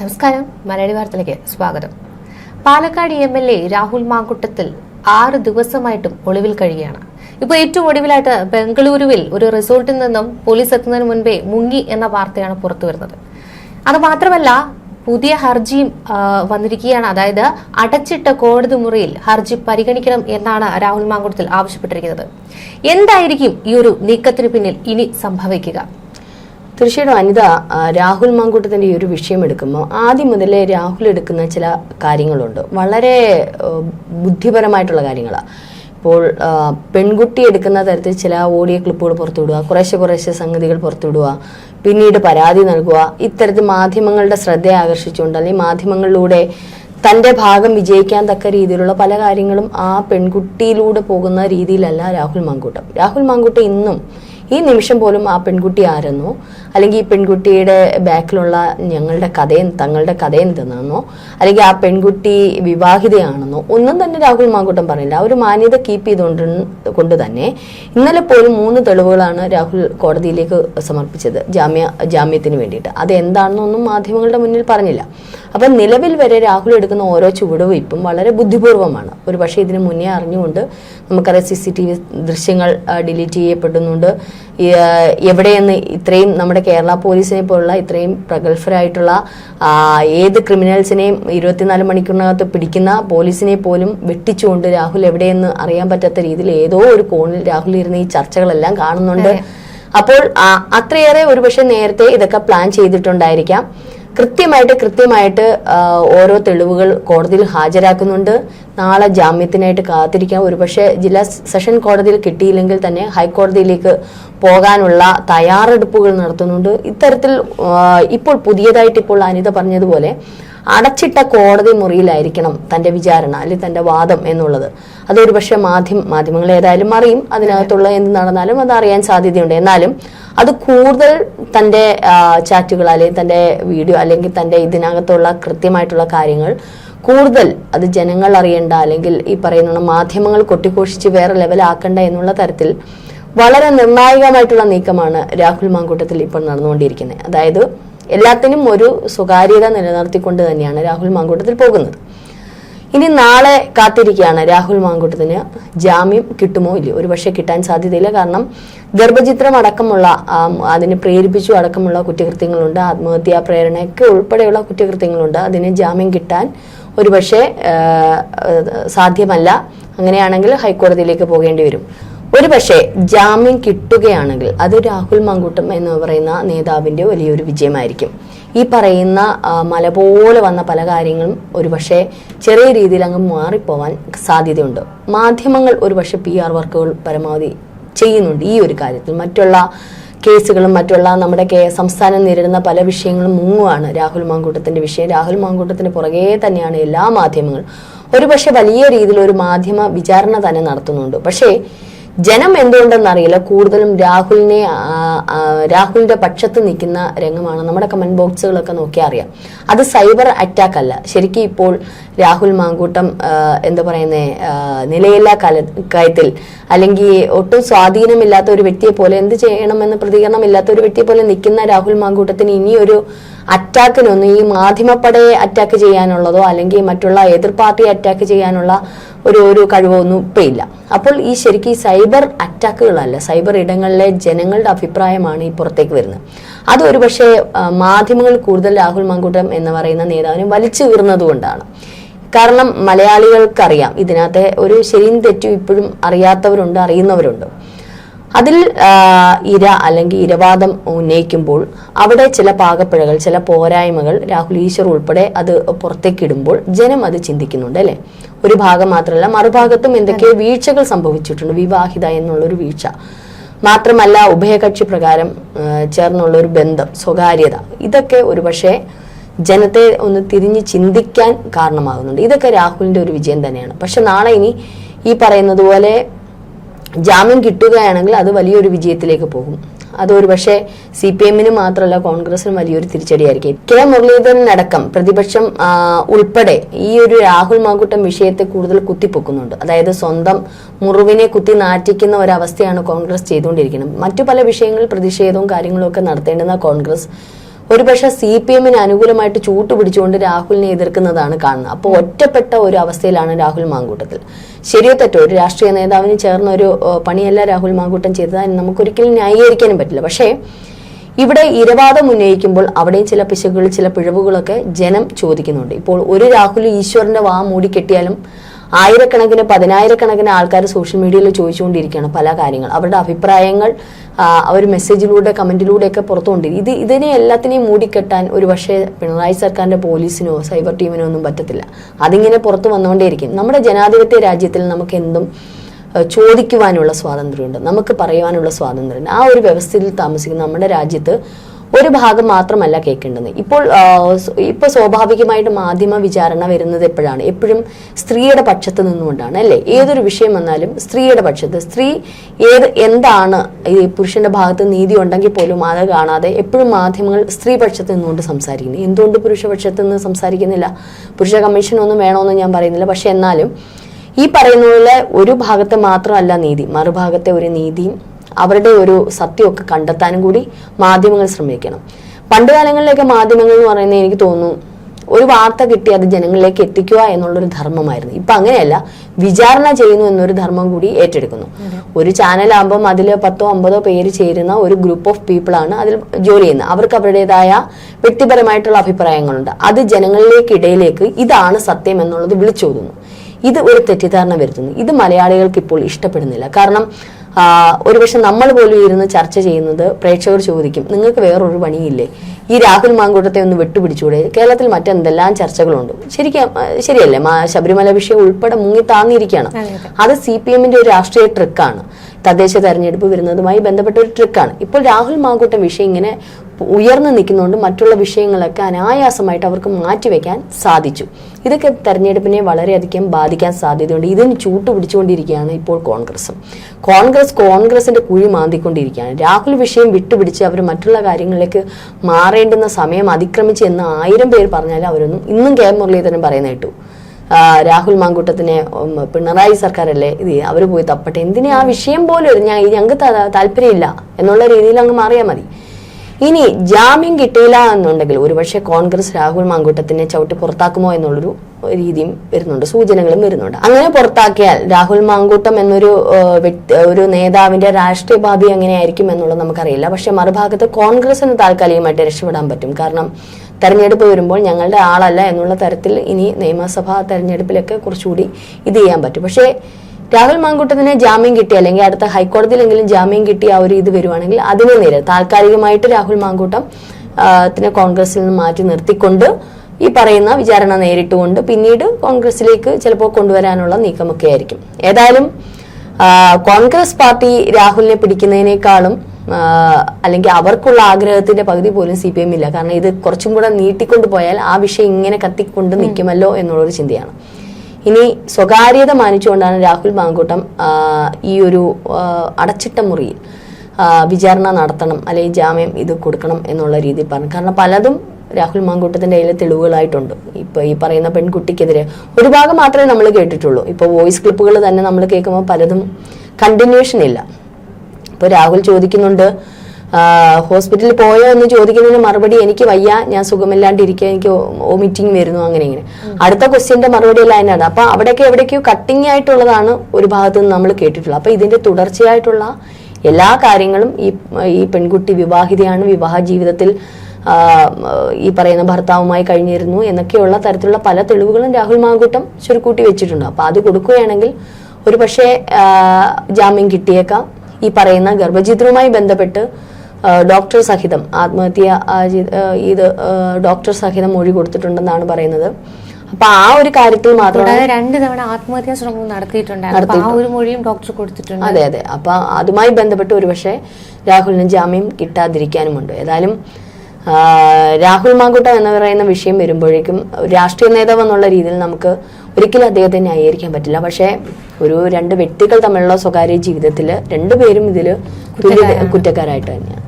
നമസ്കാരം. മലയാളി വാർത്തയിലേക്ക് സ്വാഗതം. Palakkad M L A Rahul Mamkootathil ആറ് ദിവസമായിട്ടും ഒളിവിൽ കഴിയുകയാണ്. ഇപ്പോൾ ഏറ്റവും ഒടുവിലായിട്ട് ബംഗളൂരുവിൽ ഒരു റിസോർട്ടിൽ നിന്നും പോലീസ് എത്തുന്നതിന് മുൻപേ മുങ്ങി എന്ന വാർത്തയാണ് പുറത്തു വരുന്നത്. അത് മാത്രമല്ല പുതിയ ഹർജിയും വന്നിരിക്കുകയാണ്. അതായത് അടച്ചിട്ട കോടതി മുറിയിൽ ഹർജി പരിഗണിക്കണം എന്നാണ് രാഹുൽ മാങ്കുട്ടത്തിൽ ആവശ്യപ്പെട്ടിരിക്കുന്നത്. എന്തായിരിക്കും ഈ ഒരു നീക്കത്തിന് പിന്നിൽ ഇനി സംഭവിക്കുക? തീർച്ചയായിട്ടും അനിത രാഹുൽ മാങ്കൂട്ടത്തിന്റെ ഈ ഒരു വിഷയം എടുക്കുമ്പോൾ ആദ്യം മുതലേ രാഹുൽ എടുക്കുന്ന ചില കാര്യങ്ങളുണ്ട്. വളരെ ബുദ്ധിപരമായിട്ടുള്ള കാര്യങ്ങളാണ് ഇപ്പോൾ പെൺകുട്ടി എടുക്കുന്ന തരത്തിൽ ചില ഓഡിയോ ക്ലിപ്പുകൾ പുറത്തുവിടുക കുറേശ്ശെ കുറേശ്ശെ സംഗതികൾ പുറത്തുവിടുക പിന്നീട് പരാതി നൽകുക ഇത്തരത്തിൽ മാധ്യമങ്ങളുടെ ശ്രദ്ധയെ ആകർഷിച്ചുകൊണ്ട് അല്ലെങ്കിൽ മാധ്യമങ്ങളിലൂടെ തന്റെ ഭാഗം വിജയിക്കാൻ തക്ക രീതിയിലുള്ള പല കാര്യങ്ങളും ആ പെൺകുട്ടിയിലൂടെ പോകുന്ന രീതിയിലല്ല രാഹുൽ മാങ്കൂട്ടം. രാഹുൽ മാങ്കൂട്ടം ഇന്നും ഈ നിമിഷം പോലും ആ പെൺകുട്ടി ആരെന്നോ അല്ലെങ്കിൽ ഈ പെൺകുട്ടിയുടെ ബാക്കിലുള്ള ഞങ്ങളുടെ കഥയും തങ്ങളുടെ കഥയും തന്നെന്നോ അല്ലെങ്കിൽ ആ പെൺകുട്ടി വിവാഹിതയാണെന്നോ ഒന്നും തന്നെ രാഹുൽ മാങ്കൂട്ടം പറയില്ല ആ ഒരു മാന്യത കീപ്പ് ചെയ്തുകൊണ്ട് കൊണ്ട് തന്നെ ഇന്നലെ പോലും മൂന്ന് തെളിവുകളാണ് രാഹുൽ കോടതിയിലേക്ക് സമർപ്പിച്ചത് ജാമ്യ ജാമ്യത്തിന് വേണ്ടിയിട്ട്. അത് എന്താണെന്നൊന്നും മാധ്യമങ്ങളുടെ മുന്നിൽ പറഞ്ഞില്ല. അപ്പം നിലവിൽ വരെ രാഹുൽ എടുക്കുന്ന ഓരോ ചുവടുവയ്പ്പും വളരെ ബുദ്ധിപൂർവമാണ് ഒരു പക്ഷേ ഇതിന് മുന്നേ അറിഞ്ഞുകൊണ്ട് നമുക്കറിയാം സി സി ടി വി ദൃശ്യങ്ങൾ ഡിലീറ്റ് ചെയ്യപ്പെടുന്നുണ്ട്. എവിടെയെന്ന് ഇത്രയും നമ്മുടെ കേരള പോലീസിനെ പോലുള്ള ഇത്രയും പ്രഗത്ഭരായിട്ടുള്ള ഏത് ക്രിമിനൽസിനെയും ഇരുപത്തിനാല് മണിക്കൂറിനകത്ത് പിടിക്കുന്ന പോലീസിനെ പോലും വെട്ടിച്ചുകൊണ്ട് രാഹുൽ എവിടെയെന്ന് അറിയാൻ പറ്റാത്ത രീതിയിൽ ഏതോ ഒരു കോണിൽ രാഹുൽ ഇരുന്ന് ഈ ചർച്ചകളെല്ലാം കാണുന്നുണ്ട്. അപ്പോൾ അത്രയേറെ ഒരുപക്ഷെ നേരത്തെ ഇതൊക്കെ പ്ലാൻ ചെയ്തിട്ടുണ്ടായിരിക്കാം. കൃത്യമായിട്ട് കൃത്യമായിട്ട് ഓരോ തെളിവുകൾ കോടതിയിൽ ഹാജരാക്കുന്നുണ്ട്. നാളെ ജാമ്യത്തിനായിട്ട് കാത്തിരിക്കാം. ഒരുപക്ഷെ ജില്ലാ സെഷൻ കോടതിയിൽ കിട്ടിയില്ലെങ്കിൽ തന്നെ ഹൈക്കോടതിയിലേക്ക് പോകാനുള്ള തയ്യാറെടുപ്പുകൾ നടത്തുന്നുണ്ട്. ഇത്തരത്തിൽ ഇപ്പോൾ പുതിയതായിട്ട് ഇപ്പോൾ അനിത പറഞ്ഞതുപോലെ അടച്ചിട്ട കോടതി മുറിയിലായിരിക്കണം തന്റെ വിചാരണ അല്ലെങ്കിൽ തന്റെ വാദം എന്നുള്ളത്. അതൊരു പക്ഷേ മാധ്യമ മാധ്യമങ്ങൾ ഏതായാലും അറിയും അതിനകത്തുള്ള എന്ത് നടന്നാലും അത് അറിയാൻ സാധ്യതയുണ്ട്. എന്നാലും അത് കൂടുതൽ തന്റെ ചാറ്റുകൾ അല്ലെങ്കിൽ തന്റെ വീഡിയോ അല്ലെങ്കിൽ തന്റെ ഇതിനകത്തുള്ള കൃത്യമായിട്ടുള്ള കാര്യങ്ങൾ കൂടുതൽ അത് ജനങ്ങൾ അറിയേണ്ട അല്ലെങ്കിൽ ഈ പറയുന്ന മാധ്യമങ്ങൾ കൊട്ടിഘോഷിച്ച് വേറെ ലെവലാക്കണ്ട എന്നുള്ള തരത്തിൽ വളരെ നിർണായകമായിട്ടുള്ള നീക്കമാണ് രാഹുൽ മാങ്കൂട്ടത്തിൽ ഇപ്പോൾ നടന്നുകൊണ്ടിരിക്കുന്നത്. അതായത് എല്ലാത്തിനും ഒരു സ്വകാര്യത നിലനിർത്തിക്കൊണ്ട് തന്നെയാണ് രാഹുൽ മാങ്കൂട്ടത്തിൽ പോകുന്നത്. ഇനി നാളെ കാത്തിരിക്കുകയാണ് രാഹുൽ മാങ്കൂട്ടത്തിന് ജാമ്യം കിട്ടുമോ ഇല്ലയോ? ഒരു പക്ഷേ കിട്ടാൻ സാധ്യതയില്ല. കാരണം ഗർഭചിത്രം അടക്കമുള്ള അതിനെ പ്രേരിപ്പിച്ചു അടക്കമുള്ള കുറ്റകൃത്യങ്ങളുണ്ട്. ആത്മഹത്യാ പ്രേരണയൊക്കെ ഉൾപ്പെടെയുള്ള കുറ്റകൃത്യങ്ങളുണ്ട്. അതിന് ജാമ്യം കിട്ടാൻ ഒരുപക്ഷെ സാധ്യമല്ല. അങ്ങനെയാണെങ്കിൽ ഹൈക്കോടതിയിലേക്ക് പോകേണ്ടി വരും. ഒരു പക്ഷേ ജാമ്യം കിട്ടുകയാണെങ്കിൽ അത് രാഹുൽ മാങ്കൂട്ടം എന്ന് പറയുന്ന നേതാവിന്റെ വലിയൊരു വിജയമായിരിക്കും. ഈ പറയുന്ന മല പോലെ വന്ന പല കാര്യങ്ങളും ഒരുപക്ഷെ ചെറിയ രീതിയിൽ അങ്ങ് മാറിപ്പോവാൻ സാധ്യതയുണ്ട്. മാധ്യമങ്ങൾ ഒരുപക്ഷെ പി ആർ വർക്കുകൾ പരമാവധി ചെയ്യുന്നുണ്ട് ഈ ഒരു കാര്യത്തിൽ. മറ്റുള്ള കേസുകളും മറ്റുള്ള നമ്മുടെ കേ സംസ്ഥാനം നേരിടുന്ന പല വിഷയങ്ങളും മുങ്ങുവാണ് രാഹുൽ മാങ്കൂട്ടത്തിന്റെ വിഷയം. രാഹുൽ മാങ്കൂട്ടത്തിന്റെ പുറകെ തന്നെയാണ് എല്ലാ മാധ്യമങ്ങളും. ഒരുപക്ഷെ വലിയ രീതിയിൽ ഒരു മാധ്യമ വിചാരണ തന്നെ നടത്തുന്നുണ്ട്. പക്ഷേ ജനം എന്തുകൊണ്ടെന്നറിയില്ല. കൂടുതലും രാഹുലിനെ രാഹുലിന്റെ പക്ഷത്ത് നിൽക്കുന്ന രംഗമാണ് നമ്മുടെ കമന്റ് ബോക്സുകളൊക്കെ നോക്കിയാൽ അറിയാം. അത് സൈബർ അറ്റാക്ക് അല്ല. ശരിക്കും ഇപ്പോൾ രാഹുൽ മാങ്കൂട്ടം എന്താ പറയുന്നേ നിലയില്ലാ കല കാര്യത്തിൽ അല്ലെങ്കിൽ ഒട്ടും സ്വാധീനമില്ലാത്ത ഒരു വ്യക്തിയെ പോലെ എന്ത് ചെയ്യണമെന്ന് പ്രതികരണമില്ലാത്ത ഒരു വ്യക്തിയെ പോലെ നിൽക്കുന്ന രാഹുൽ മാങ്കൂട്ടത്തിന് ഇനിയൊരു അറ്റാക്കിനൊന്നും ഈ മാധ്യമപ്പടയെ അറ്റാക്ക് ചെയ്യാനുള്ളതോ അല്ലെങ്കിൽ മറ്റുള്ള എതിർ പാർട്ടിയെ അറ്റാക്ക് ചെയ്യാനുള്ള ഒരു ഒരു കഴിവൊന്നും ഇപ്പം ഇല്ല. അപ്പോൾ ഈ ശരിക്കും ഈ സൈബർ അറ്റാക്കുകളല്ല സൈബർ ഇടങ്ങളിലെ ജനങ്ങളുടെ അഭിപ്രായമാണ് ഈ പുറത്തേക്ക് വരുന്നത്. അത് ഒരുപക്ഷെ മാധ്യമങ്ങൾ കൂടുതൽ രാഹുൽ മങ്കൂട്ടം എന്ന് പറയുന്ന നേതാവിനെ വലിച്ചു കീറുന്നതുകൊണ്ടാണ് കാരണം മലയാളികൾക്കറിയാം ഇതിനകത്തെ ഒരു ശരിയും തെറ്റും ഇപ്പോഴും അറിയാത്തവരുണ്ട് അറിയുന്നവരുണ്ട്. അതിൽ ഇര അല്ലെങ്കിൽ ഇരവാദം ഉന്നയിക്കുമ്പോൾ അവിടെ ചില പാകപ്പിഴകൾ ചില പോരായ്മകൾ രാഹുൽ ഈശ്വർ ഉൾപ്പെടെ അത് പുറത്തേക്കിടുമ്പോൾ ജനം അത് ചിന്തിക്കുന്നുണ്ട് അല്ലെ? ഒരു ഭാഗം മാത്രമല്ല മറുഭാഗത്തും എന്തൊക്കെയോ വീഴ്ചകൾ സംഭവിച്ചിട്ടുണ്ട്. വിവാഹിത എന്നുള്ളൊരു വീഴ്ച. മാത്രമല്ല ഉഭയകക്ഷി പ്രകാരം ചേർന്നുള്ള ഒരു ബന്ധം സ്വകാര്യത. ഇതൊക്കെ ഒരുപക്ഷെ ജനത്തെ ഒന്ന് തിരിഞ്ഞ് ചിന്തിക്കാൻ കാരണമാകുന്നുണ്ട്. ഇതൊക്കെ രാഹുലിന്റെ ഒരു വിജയം തന്നെയാണ്. പക്ഷെ നാളെ ഇനി ഈ പറയുന്നത് പോലെ ജാമ്യം കിട്ടുകയാണെങ്കിൽ അത് വലിയൊരു വിജയത്തിലേക്ക് പോകും. അത് ഒരു പക്ഷേ സി പി എമ്മിന് മാത്രമല്ല കോൺഗ്രസിനും വലിയൊരു തിരിച്ചടിയായിരിക്കും. കെ മുരളീധരനടക്കം പ്രതിപക്ഷം ഉൾപ്പെടെ ഈ ഒരു രാഹുൽ മാങ്കുട്ടം വിഷയത്തെ കൂടുതൽ കുത്തിപ്പൊക്കുന്നുണ്ട്. അതായത് സ്വന്തം മുറിവിനെ കുത്തി നാറ്റിക്കുന്ന ഒരവസ്ഥയാണ് കോൺഗ്രസ് ചെയ്തുകൊണ്ടിരിക്കുന്നത്. മറ്റു പല വിഷയങ്ങളിൽ പ്രതിഷേധവും കാര്യങ്ങളും ഒക്കെ നടത്തേണ്ടുന്ന കോൺഗ്രസ് ഒരുപക്ഷെ സി പി എമ്മിന് അനുകൂലമായിട്ട് ചൂട്ട് പിടിച്ചുകൊണ്ട് രാഹുലിനെ എതിർക്കുന്നതാണ് കാണുന്നത്. അപ്പോൾ ഒറ്റപ്പെട്ട ഒരു അവസ്ഥയിലാണ് രാഹുൽ മാങ്കൂട്ടത്തിൽ. ശരിയോ തെറ്റോ? ഒരു രാഷ്ട്രീയ നേതാവിന് ചേർന്ന ഒരു പണിയല്ല രാഹുൽ മാങ്കൂട്ടം ചെയ്തത് അതിന് നമുക്കൊരിക്കലും ന്യായീകരിക്കാനും പറ്റില്ല. പക്ഷേ ഇവിടെ ഇരവാദം ഉന്നയിക്കുമ്പോൾ അവിടെയും ചില പിശകുകൾ ചില പിഴവുകളൊക്കെ ജനം ചോദിക്കുന്നുണ്ട്. ഇപ്പോൾ ഒരു രാഹുൽ ഈശ്വരന്റെ വാ മൂടിക്കെട്ടിയാലും ആയിരക്കണക്കിന് പതിനായിരക്കണക്കിന് ആൾക്കാർ സോഷ്യൽ മീഡിയയിൽ ചോദിച്ചുകൊണ്ടിരിക്കുകയാണ് പല കാര്യങ്ങൾ. അവരുടെ അഭിപ്രായങ്ങൾ അവർ മെസ്സേജിലൂടെ കമന്റിലൂടെയൊക്കെ പുറത്തുകൊണ്ടിരിക്കും ഇത് ഇതിനെ എല്ലാത്തിനെയും മൂടിക്കെട്ടാൻ ഒരു പക്ഷേ പിണറായി സർക്കാരിന്റെ പോലീസിനോ സൈബർ ടീമിനോ ഒന്നും പറ്റത്തില്ല. അതിങ്ങനെ പുറത്തു വന്നുകൊണ്ടേയിരിക്കും. നമ്മുടെ ജനാധിപത്യ രാജ്യത്തിൽ നമുക്ക് എന്തും ചോദിക്കുവാനുള്ള സ്വാതന്ത്ര്യമുണ്ട്. നമുക്ക് പറയുവാനുള്ള സ്വാതന്ത്ര്യമുണ്ട്. ആ ഒരു വ്യവസ്ഥയിൽ താമസിക്കുന്ന നമ്മുടെ രാജ്യത്ത് ഒരു ഭാഗം മാത്രമല്ല കേൾക്കേണ്ടത്. ഇപ്പോൾ ഇപ്പൊ സ്വാഭാവികമായിട്ട് മാധ്യമ വിചാരണ വരുന്നത് എപ്പോഴാണ്? എപ്പോഴും സ്ത്രീയുടെ പക്ഷത്ത് നിന്നുകൊണ്ടാണ് അല്ലേ? ഏതൊരു വിഷയം വന്നാലും സ്ത്രീയുടെ പക്ഷത്ത്. സ്ത്രീ ഏത് എന്താണ് ഈ പുരുഷന്റെ ഭാഗത്ത് നീതി ഉണ്ടെങ്കിൽ പോലും അത് കാണാതെ എപ്പോഴും മാധ്യമങ്ങൾ സ്ത്രീ പക്ഷത്ത് നിന്നുകൊണ്ട് സംസാരിക്കുന്നു. എന്തുകൊണ്ട് പുരുഷപക്ഷത്ത് നിന്ന് സംസാരിക്കുന്നില്ല? പുരുഷ കമ്മീഷൻ ഒന്നും വേണമെന്ന് ഞാൻ പറയുന്നില്ല. പക്ഷെ എന്നാലും ഈ പറയുന്ന പോലെ ഒരു ഭാഗത്തെ മാത്രമല്ല നീതി. മറുഭാഗത്തെ ഒരു നീതിയും അവരുടെ ഒരു സത്യമൊക്കെ കണ്ടെത്താനും കൂടി മാധ്യമങ്ങൾ ശ്രമിക്കണം. പണ്ട് കാലങ്ങളിലൊക്കെ മാധ്യമങ്ങൾ എന്ന് പറയുന്നത് എനിക്ക് തോന്നുന്നു ഒരു വാർത്ത കിട്ടി അത് ജനങ്ങളിലേക്ക് എത്തിക്കുക എന്നുള്ളൊരു ധർമ്മമായിരുന്നു. ഇപ്പൊ അങ്ങനെയല്ല വിചാരണ ചെയ്യുന്നു എന്നൊരു ധർമ്മം കൂടി ഏറ്റെടുക്കുന്നു. ഒരു ചാനലാകുമ്പം അതിൽ പത്തോ അമ്പതോ പേര് ചേരുന്ന ഒരു ഗ്രൂപ്പ് ഓഫ് പീപ്പിൾ ആണ് അതിൽ ജോലി ചെയ്യുന്നത്. അവർക്ക് അവരുടേതായ വ്യക്തിപരമായിട്ടുള്ള അഭിപ്രായങ്ങളുണ്ട്. അത് ജനങ്ങളിലേക്കിടയിലേക്ക് ഇതാണ് സത്യം എന്നുള്ളത് വിളിച്ചോതുന്നു. ഇത് ഒരു തെറ്റിദ്ധാരണ വരുത്തുന്നു. ഇത് മലയാളികൾക്ക് ഇപ്പോൾ ഇഷ്ടപ്പെടുന്നില്ല. കാരണം ഒരുപക്ഷെ നമ്മൾ പോലും ഇരുന്ന് ചർച്ച ചെയ്യുന്നത് പ്രേക്ഷകർ ചോദിക്കും നിങ്ങൾക്ക് വേറൊരു പണിയില്ലേ? ഈ രാഹുൽ മാങ്കൂട്ടത്തെ ഒന്ന് വെട്ടുപിടിച്ചുകൂടെ കേരളത്തിൽ മറ്റെന്തെല്ലാം ചർച്ചകളുണ്ട്? ശരിക്കും ശരിയല്ലേ? ശബരിമല വിഷയം ഉൾപ്പെടെ മുങ്ങി താന്നിരിക്കുകയാണ്. അതെ, സി പി എമ്മിന്റെ ഒരു രാഷ്ട്രീയ ട്രിക്കാണ് തദ്ദേശ തെരഞ്ഞെടുപ്പ് വരുന്നതുമായി ബന്ധപ്പെട്ട ഒരു ട്രിക്കാണ്. ഇപ്പോൾ രാഹുൽ മാങ്കൂട്ടം വിഷയം ഇങ്ങനെ ഉയർന്നു നിൽക്കുന്നതുകൊണ്ട് മറ്റുള്ള വിഷയങ്ങളൊക്കെ അനായാസമായിട്ട് അവർക്ക് മാറ്റിവെക്കാൻ സാധിച്ചു. ഇതൊക്കെ തെരഞ്ഞെടുപ്പിനെ വളരെയധികം ബാധിക്കാൻ സാധ്യതയുണ്ട്. ഇതിന് ചൂട്ടുപിടിച്ചുകൊണ്ടിരിക്കുകയാണ് ഇപ്പോൾ കോൺഗ്രസും. കോൺഗ്രസ് കോൺഗ്രസിന്റെ കുഴി മാന്തിക്കൊണ്ടിരിക്കുകയാണ്. രാഹുൽ വിഷയം വിട്ടുപിടിച്ച് അവർ മറ്റുള്ള കാര്യങ്ങളിലേക്ക് മാറേണ്ടുന്ന സമയം അതിക്രമിച്ച് എന്ന് ആയിരം പേര് പറഞ്ഞാൽ അവരൊന്നും ഇന്നും കെ മുരളീധരൻ പറയുന്ന കേട്ടു. രാഹുൽ മാങ്കൂട്ടത്തിനെ പിണറായി സർക്കാരല്ലേ ഇത് അവർ പോയി തപ്പട്ടെ. എന്തിനാ ആ വിഷയം പോലും ഒരു ഞാൻ ഞങ്ങൾക്ക് താല്പര്യമില്ല എന്നുള്ള രീതിയിൽ അങ്ങ് മാറിയാൽ മതി. ഇനി ജാമ്യം കിട്ടിയില്ല എന്നുണ്ടെങ്കിൽ ഒരുപക്ഷെ കോൺഗ്രസ് രാഹുൽ മാങ്കൂട്ടത്തിനെ ചവിട്ടി പുറത്താക്കുമോ എന്നുള്ളൊരു രീതിയും വരുന്നുണ്ട് സൂചനകളും വരുന്നുണ്ട്. അങ്ങനെ പുറത്താക്കിയാൽ രാഹുൽ മാങ്കൂട്ടം എന്നൊരു വ്യക്തി ഒരു നേതാവിന്റെ രാഷ്ട്രീയ ഭാവി എങ്ങനെയായിരിക്കും എന്നുള്ളത് നമുക്കറിയില്ല. പക്ഷെ മറുഭാഗത്ത് കോൺഗ്രസിന് താൽക്കാലികമായിട്ട് രക്ഷപ്പെടാൻ പറ്റും. കാരണം തെരഞ്ഞെടുപ്പ് വരുമ്പോൾ ഞങ്ങളുടെ ആളല്ല എന്നുള്ള തരത്തിൽ ഇനി നിയമസഭാ തെരഞ്ഞെടുപ്പിലൊക്കെ കുറച്ചുകൂടി ഇത് ചെയ്യാൻ പറ്റും. പക്ഷേ രാഹുൽ മാങ്കൂട്ടത്തിന് ജാമ്യം കിട്ടി അല്ലെങ്കിൽ അടുത്ത ഹൈക്കോടതിയിലെങ്കിലും ജാമ്യം കിട്ടി ആ ഒരു ഇത് വരുവാണെങ്കിൽ അതിനെ നേരെ താൽക്കാലികമായിട്ട് രാഹുൽ മാങ്കൂട്ടം കോൺഗ്രസിൽ നിന്ന് മാറ്റി നിർത്തിക്കൊണ്ട് ഈ പറയുന്ന വിചാരണ നേരിട്ടുകൊണ്ട് പിന്നീട് കോൺഗ്രസിലേക്ക് ചിലപ്പോൾ കൊണ്ടുവരാനുള്ള നീക്കമൊക്കെ ആയിരിക്കും. ഏതായാലും കോൺഗ്രസ് പാർട്ടി രാഹുലിനെ പിടിക്കുന്നതിനേക്കാളും അല്ലെങ്കിൽ അവർക്കുള്ള ആഗ്രഹത്തിന്റെ പകുതി പോലും സി പി എം ഇല്ല. കാരണം ഇത് കുറച്ചും കൂടെ നീട്ടിക്കൊണ്ടു പോയാൽ ആ വിഷയം ഇങ്ങനെ കത്തിക്കൊണ്ട് നിൽക്കുമല്ലോ എന്നുള്ളൊരു ചിന്തയാണ്. ഇനി സ്വകാര്യത മാനിച്ചുകൊണ്ടാണ് രാഹുൽ മാങ്കൂട്ടം ഈ ഒരു അടച്ചിട്ട മുറിയിൽ വിചാരണ നടത്തണം അല്ലെങ്കിൽ ജാമ്യം ഇത് കൊടുക്കണം എന്നുള്ള രീതിയിൽ പറഞ്ഞു. കാരണം പലതും രാഹുൽ മാങ്കൂട്ടത്തിന്റെ കയ്യിൽ തെളിവുകളായിട്ടുണ്ട്. ഇപ്പൊ ഈ പറയുന്ന പെൺകുട്ടിക്കെതിരെ ഒരു ഭാഗം മാത്രമേ നമ്മൾ കേട്ടിട്ടുള്ളൂ. ഇപ്പൊ വോയിസ് ക്ലിപ്പുകൾ തന്നെ നമ്മൾ കേൾക്കുമ്പോൾ പലതും കണ്ടിന്യൂഷൻ ഇല്ല. ഇപ്പൊ രാഹുൽ ചോദിക്കുന്നുണ്ട് ഹോസ്പിറ്റലിൽ പോയോ എന്ന് ചോദിക്കുന്നതിന് മറുപടി എനിക്ക് വയ്യ ഞാൻ സുഖമില്ലാണ്ടിരിക്കുക എനിക്ക് വോമിറ്റിംഗ് വരുന്നു അങ്ങനെ ഇങ്ങനെ. അടുത്ത ക്വസ്റ്റ്യന്റെ മറുപടി എല്ലാം അതിനാണ് അപ്പൊ അവിടെയൊക്കെ എവിടേക്കോ കട്ടിങ് ആയിട്ടുള്ളതാണ് ഒരു ഭാഗത്ത് നിന്ന് നമ്മൾ കേട്ടിട്ടുള്ളത്. അപ്പൊ ഇതിന്റെ തുടർച്ചയായിട്ടുള്ള എല്ലാ കാര്യങ്ങളും ഈ ഈ പെൺകുട്ടി വിവാഹിതയാണ് വിവാഹ ജീവിതത്തിൽ ഈ പറയുന്ന ഭർത്താവുമായി കഴിഞ്ഞിരുന്നു എന്നൊക്കെയുള്ള തരത്തിലുള്ള പല തെളിവുകളും രാഹുൽ മാങ്കൂട്ടം ചുരുക്കൂട്ടി വെച്ചിട്ടുണ്ട്. അപ്പൊ അത് കൊടുക്കുകയാണെങ്കിൽ ഒരു പക്ഷേ ജാമ്യം കിട്ടിയേക്കാം. ഈ പറയുന്ന ഗർഭചിത്രവുമായി ബന്ധപ്പെട്ട് ഡോക്ടർ സഹിതം ആത്മഹത്യ ഇത് ഡോക്ടർ സഹിതം മൊഴി കൊടുത്തിട്ടുണ്ടെന്നാണ് പറയുന്നത്. അപ്പൊ ആ ഒരു കാര്യത്തിൽ മാത്രം രണ്ട് തവണ ആത്മഹത്യാ ശ്രമവും നടത്തിയിട്ടുണ്ട്. ആ ഒരു മൊഴിയും ഡോക്ടർ കൊടുത്തിട്ടുണ്ട്. അതെ അതെ. അപ്പൊ അതുമായി ബന്ധപ്പെട്ട് ഒരുപക്ഷെ രാഹുലിന് ജാമ്യം കിട്ടാതിരിക്കാനുമുണ്ട്. ഏതായാലും രാഹുൽ മാങ്കൂട്ടം എന്ന് പറയുന്ന വിഷയം വരുമ്പോഴേക്കും രാഷ്ട്രീയ നേതാവ് എന്നുള്ള രീതിയിൽ നമുക്ക് ഒരിക്കലും അദ്ദേഹത്തെ ന്യായീകരിക്കാൻ പറ്റില്ല. പക്ഷേ ഒരു രണ്ട് വ്യക്തികൾ തമ്മിലുള്ള സ്വകാര്യ ജീവിതത്തിൽ രണ്ടുപേരും ഇതിൽ കുറ്റക്കാരായിട്ട് തന്നെയാണ്.